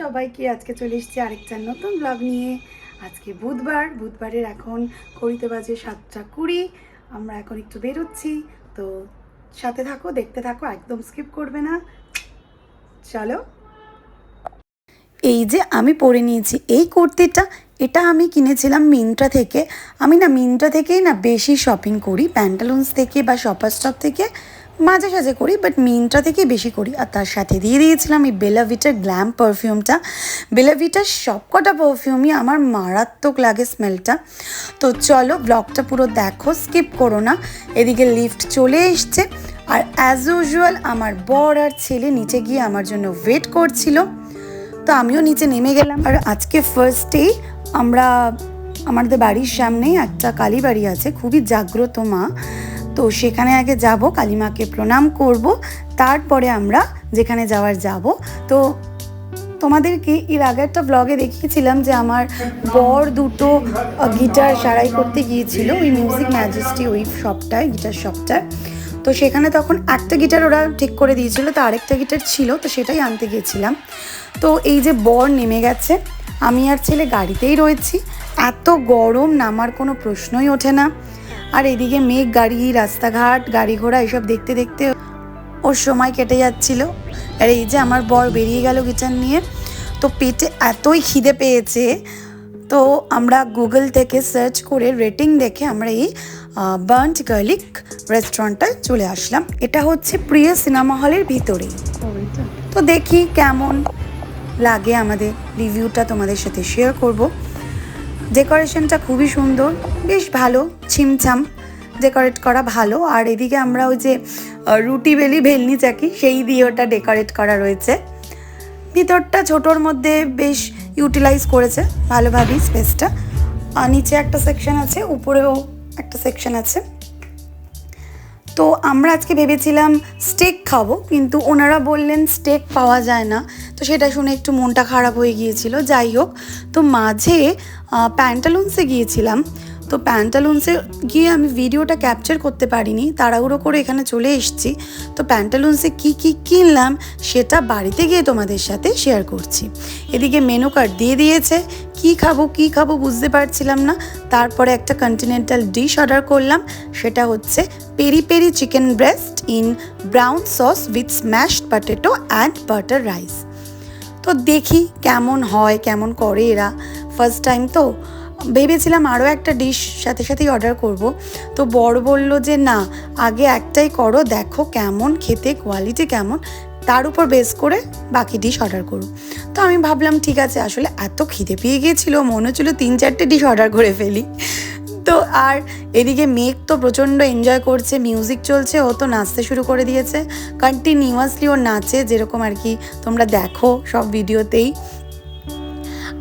সবাইকে আজকে চলে এসেছি আরেকটা নতুন ব্লগ নিয়ে। আজকে বুধবার, বুধবারের এখন ঘড়িতে বাজে সাতটা কুড়ি। আমরা এখন একটু বেরোচ্ছি, তো সাথে থাকো, দেখতে থাকো, একদম স্কিপ করবে না। চলো। এই যে আমি পরে নিয়েছি, এই কুর্তিটা, এটা আমি কিনেছিলাম মিন্ট্রা থেকে। আমি না মিন্ট্রা থেকেই না বেশি শপিং করি প্যান্টালুন্স থেকে বা শপার স্টপ থেকে। মাঝে সাঝে করি বাট মিন্ত্রা থেকেই বেশি করি। আর তার সাথে দিয়ে দিয়েছিলাম এই বেলাভিটার গ্ল্যাম পারফিউমটা বেলাভিটার সবকটা পারফিউমই আমার মারাত্মক লাগে স্মেলটা তো চলো ব্লগটা পুরো দেখো স্কিপ করো না। এদিকে লিফট চলে এসছে। আর অ্যাজ ইউজুয়াল আমার বর আর ছেলে নিচে গিয়ে আমার জন্য ওয়েট করছিল। তো আমিও নিচে নেমে গেলাম। আর আজকে ফার্স্টেই আমরা, আমাদের বাড়ির সামনেই একটা কালী বাড়ি আছে। খুবই জাগ্রত মা। তো সেখানে আগে যাব, কালীমাকে প্রণাম করব, তারপরে আমরা যেখানে যাওয়ার যাব। তো তোমাদেরকে এর আগে একটা ব্লগে দেখিয়েছিলাম যে আমার বর দুটো গিটার সারাই করতে গিয়েছিল, ওই মিউজিক ম্যাজেস্টি ওই শপটায় গিটার শপটায় তো সেখানে তখন একটা গিটার ওরা ঠিক করে দিয়েছিল, তো আরেকটা গিটার ছিল, তো সেটাই আনতে গিয়েছিলাম। তো এই যে বর নেমে গেছে, আমি আর ছেলে গাড়িতেই রয়েছি, এত গরম, নামার কোনো প্রশ্নই ওঠে না। আর এদিকে মেঘ, গাড়ি, রাস্তাঘাট, গাড়ি ঘোড়া, এসব দেখতে দেখতে ওর সময় কেটে যাচ্ছিল। আর এই যে আমার বর বেরিয়ে গেল কিচেন নিয়ে, তো পেটে এতই খিদে পেয়েছে। তো আমরা গুগল থেকে সার্চ করে রেটিং দেখে আমরা এই বার্ন্ট গার্লিক রেস্টুরেন্টটায় চলে আসলাম। এটা হচ্ছে প্রিয় সিনেমা হলের ভিতরেই। তো দেখি কেমন লাগে আমাদের রিভিউটা তোমাদের সাথে শেয়ার করব। ডেকোরেশনটা খুবই সুন্দর, বেশ ভালো, ছিমছাম, ডেকোরেট করা ভালো। আর এদিকে আমরা ওই যে রুটি বেলি ভেলনি চাকি, সেই দিয়ে ওটা ডেকোরেট করা রয়েছে। ভিতরটা ছোটোর মধ্যে বেশ ইউটিলাইজ করেছে ভালোভাবেই স্পেসটা। আর নিচে একটা সেকশন আছে, উপরেও একটা সেকশন আছে। তো আমরা আজকে ভেবেছিলাম স্টেক খাব, কিন্তু ওনারা বললেন স্টেক পাওয়া যায় না। সেটা শুনে একটু মনটা খারাপ হয়ে গিয়েছিল। যাই হোক, তো মাঝে প্যান্টালুন্সে গিয়েছিলাম। তো প্যান্টালুন্সে গিয়ে আমি ভিডিওটা ক্যাপচার করতে পারিনি, তাড়াহুড়ো করে এখানে চলে এসেছি। তো প্যান্টালুন্সে কি কি কিনলাম, সেটা বাড়িতে গিয়ে তোমাদের সাথে শেয়ার করছি। এদিকে মেনু কার্ড দিয়ে দিয়েছে, কি খাব কি খাব বুঝতে পারছিলাম না। তারপরে একটা কন্টিনেন্টাল ডিশ অর্ডার করলাম, সেটা হচ্ছে peri peri chicken breast in brown sauce with smashed potato and butter rice তো দেখি কেমন হয়, কেমন করে এরা। ফার্স্ট টাইম তো ভেবেছিলাম আরও একটা ডিশ সাথে সাথেই অর্ডার করব। তো বড় বলল যে, না, আগে একটাই করো, দেখো কেমন, খেতে কোয়ালিটি কেমন, তার উপর বেস করে বাকি ডিশ অর্ডার করো। তো আমি ভাবলাম, ঠিক আছে, আসলে এত খিদে পেয়ে গিয়েছিল মনে হচ্ছিল তিন চারটে ডিশ অর্ডার করে ফেলি। তো আর এদিকে মেঘ তো প্রচণ্ড এনজয় করছে মিউজিক চলছে, ও তো নাচতে শুরু করে দিয়েছে। কন্টিনিউয়াসলি ও নাচে, যেরকম আর কি তোমরা দেখো সব ভিডিওতেই।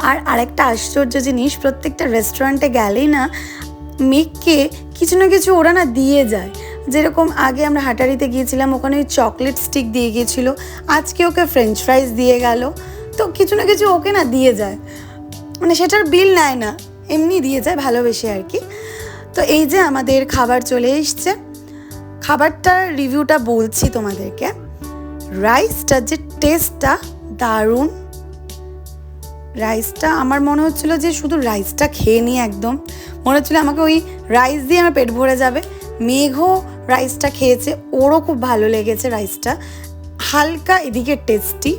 আর আরেকটা আশ্চর্য জিনিস, প্রত্যেকটা রেস্টুরেন্টে গেলেই না, মেঘকে কিছু না কিছু ওরা না দিয়ে যায়। যেরকম আগে আমরা হাটারিতে গিয়েছিলাম, ওখানে ওই চকলেট স্টিক দিয়ে গিয়েছিল, আজকে ওকে ফ্রেঞ্চ ফ্রাইজ দিয়ে গেল। তো কিছু না কিছু ওকে না দিয়ে যায়। মানে সেটার বিল নেয় না। এমনি দিয়ে যায় ভালোবেসে আর কি। তো এই যে আমাদের খাবার চলে এসছে। খাবারটার রিভিউটা বলছি তোমাদেরকে। রাইসটার যে টেস্টটা দারুণ। রাইসটা আমার মনে হচ্ছিল যে শুধু রাইসটা খেয়ে নিই একদম। মনে হচ্ছিল আমাকে ওই রাইস দিয়ে আমার পেট ভরে যাবে। মেঘও রাইসটা খেয়েছে। ওরও খুব ভালো লেগেছে রাইসটা। হালকা এদিকে টেস্টি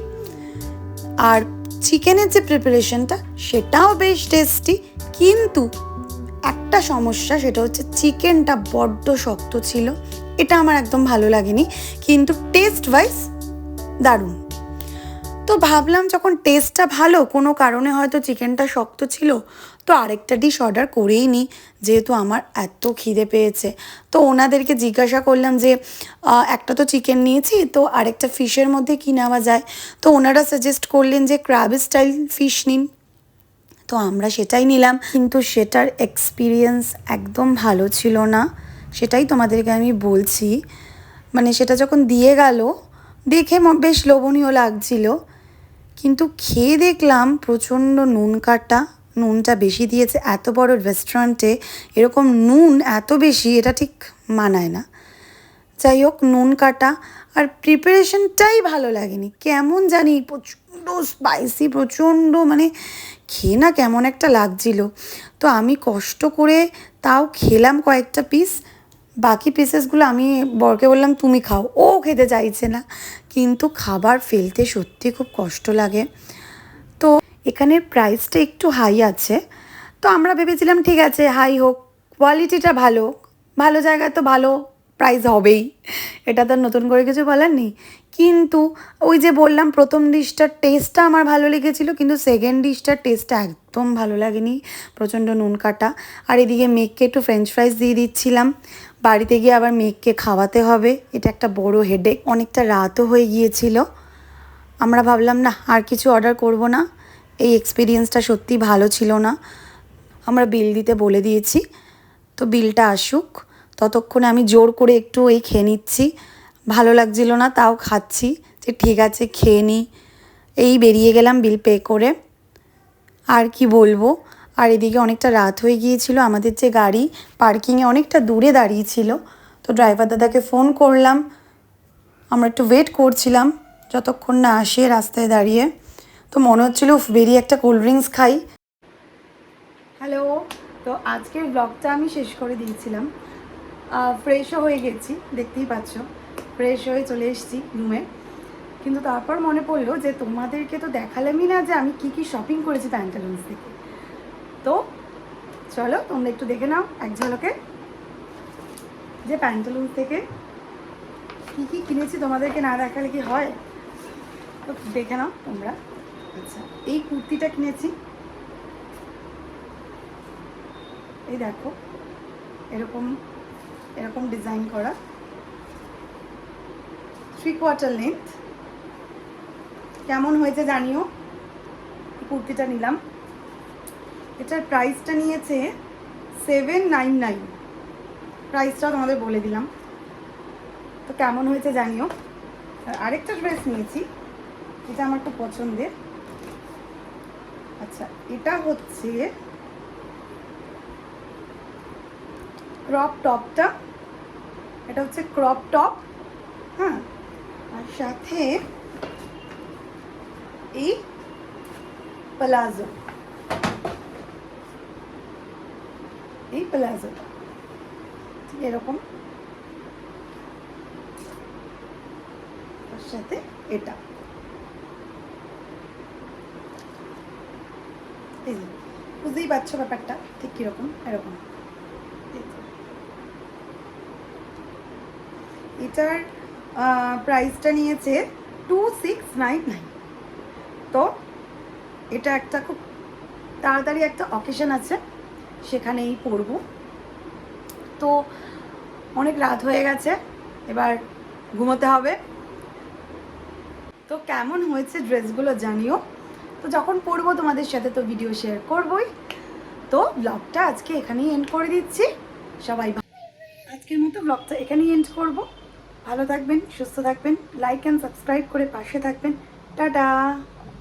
আর চিকেনের যে প্রিপারেশনটা সেটাও বেশ টেস্টি কিন্তু একটা সমস্যা সেটা হচ্ছে চিকেনটা বড্ড শক্ত ছিল। এটা আমার একদম ভালো লাগেনি, কিন্তু টেস্ট ওয়াইজ দারুণ। তো ভাবলাম যখন টেস্টটা ভালো, কোনো কারণে হয়তো চিকেনটা শক্ত ছিল, তো আরেকটা ডিশ অর্ডার করেই নিই যেহেতু আমার এত খিদে পেয়েছে। তো ওনাদেরকে জিজ্ঞাসা করলাম যে একটা তো চিকেন নিয়েছি, তো আরেকটা ফিশের মধ্যে কী নেওয়া যায়? তো ওনারা সাজেস্ট করলেন যে ক্রাব স্টাইল ফিশ নিন। তো আমরা সেটাই নিলাম। কিন্তু সেটার এক্সপিরিয়েন্স একদম ভালো ছিল না। সেটাই তোমাদেরকে আমি বলছি। মানে সেটা যখন দিয়ে গেল, দেখে বেশ লোভনীয় লাগছিল। কিন্তু খেয়ে দেখলাম প্রচণ্ড নুন কাটা, নুনটা বেশি দিয়েছে, এত বড় রেস্টুরেন্টে এরকম নুন এত বেশি, এটা ঠিক মানায় না। যাই হোক, নুন কাটা, আর প্রিপারেশনটাই ভালো লাগেনি। কেমন জানি প্রচণ্ড স্পাইসি প্রচণ্ড মানে খেয়ে না কেমন একটা লাগছিল। তো আমি কষ্ট করে তাও খেলাম কয়েকটা পিস বাকি পিসেসগুলো আমি বরকে বললাম, তুমি খাও। ও খেতে চাইছে না। কিন্তু খাবার ফেলতে সত্যি খুব কষ্ট লাগে। তো এখানের প্রাইসটা একটু হাই আছে। তো আমরা ভেবেছিলাম, ঠিক আছে হাই হোক। কোয়ালিটিটা ভালো। ভালো জায়গায় তো ভালো। প্রাইস হবেই। এটা তো নতুন করে কিছু বলার নেই। কিন্তু ওই যে বললাম, প্রথম ডিশটার টেস্টটা আমার ভালো লেগেছিলো, কিন্তু সেকেন্ড ডিশটার টেস্টটা একদম ভালো লাগেনি। প্রচণ্ড নুন কাটা। আর এদিকে মেঘকে একটু ফ্রেঞ্চ ফ্রাইস দিয়ে দিচ্ছিলাম। বাড়িতে গিয়ে আবার মেঘকে খাওয়াতে হবে। এটা একটা বড় হেডেক অনেকটা রাতও হয়ে গিয়েছিল। আমরা ভাবলাম, না, আর কিছু অর্ডার করব না। এই এক্সপিরিয়েন্সটা সত্যি ভালো ছিল না। আমরা বিল দিতে বলে দিয়েছি। তো বিলটা আসুক। ততক্ষণে আমি জোর করে একটু ওই খেয়ে নিচ্ছি। ভালো লাগছিল না, তাও খাচ্ছি। যে ঠিক আছে, খেয়ে নিই এই বেরিয়ে গেলাম বিল পে করে। আর কি বলব? আর এদিকে অনেকটা রাত হয়ে গিয়েছিল। আমাদের যে গাড়ি পার্কিংয়ে অনেকটা দূরে দাঁড়িয়েছিল। তো ড্রাইভার দাদাকে ফোন করলাম। আমরা একটু ওয়েট করছিলাম যতক্ষণ না আসে রাস্তায় দাঁড়িয়ে। তো মনে হচ্ছিল বেরিয়ে একটা কোল্ড ড্রিঙ্কস খাই। হ্যালো তো আজকের ব্লগটা আমি শেষ করে দিয়েছিলাম। ফ্রেশও হয়ে গেছি, দেখতেই পাচ্ছ। ফ্রেশ হয়ে চলে এসেছি রুমে কিন্তু তারপর মনে পড়ল যে তোমাদেরকে তো দেখালামই না যে আমি কি কি শপিং করেছি প্যান্টালুন্স থেকে। তো চলো, তোমরা একটু দেখে নাও এক ঝলকে যে প্যান্টালুন্স থেকে কি কি কিনেছি তোমাদেরকে না দেখালে কি হয়? তো দেখে নাও তোমরা। আচ্ছা এই কুর্তিটা কিনেছি। এই দেখো, এরকম এরকম ডিজাইন করা। থ্রি কোয়ার্টার লেন্থ কেমন হয়েছে জানিও? কুর্তিটা নিলাম। এটার প্রাইসটা নিয়েছে সেভেন নাইন নাইন প্রাইসটাও তোমাদের বলে দিলাম। তো কেমন হয়েছে জানিও? আর আরেকটা ড্রেস নিয়েছি এটা আমার খুব পছন্দের। আচ্ছা এটা হচ্ছে ক্রপ টপটা এটা হচ্ছে ক্রপ টপ হ্যাঁ? আর সাথে এই প্লাজো এই প্লাজো এরকম। তার সাথে এটা। বুঝতেই পারছ ব্যাপারটা? ঠিক কীরকম? এরকম এই যে। এটার প্রাইসটা নিয়েছে টু সিক্স নাইন নাইন তো এটা একটা খুব তাড়াতাড়ি একটা অকেশন আছে, সেখানেই পরবো। তো অনেক রাত হয়ে গেছে, এবার ঘুমোতে হবে। তো কেমন হয়েছে ড্রেসগুলো জানিও। তো যখন পরবো তোমাদের সাথে তো ভিডিও শেয়ার করবই। তো ব্লগটা আজকে এখানেই এন্ড করে দিচ্ছি। সবাই আজকের মতো ব্লগটা এখানেই এন্ড করব। ভালো থাকবেন সুস্থ থাকবেন লাইক অ্যান্ড সাবস্ক্রাইব করে পাশে থাকবেন। টাটা!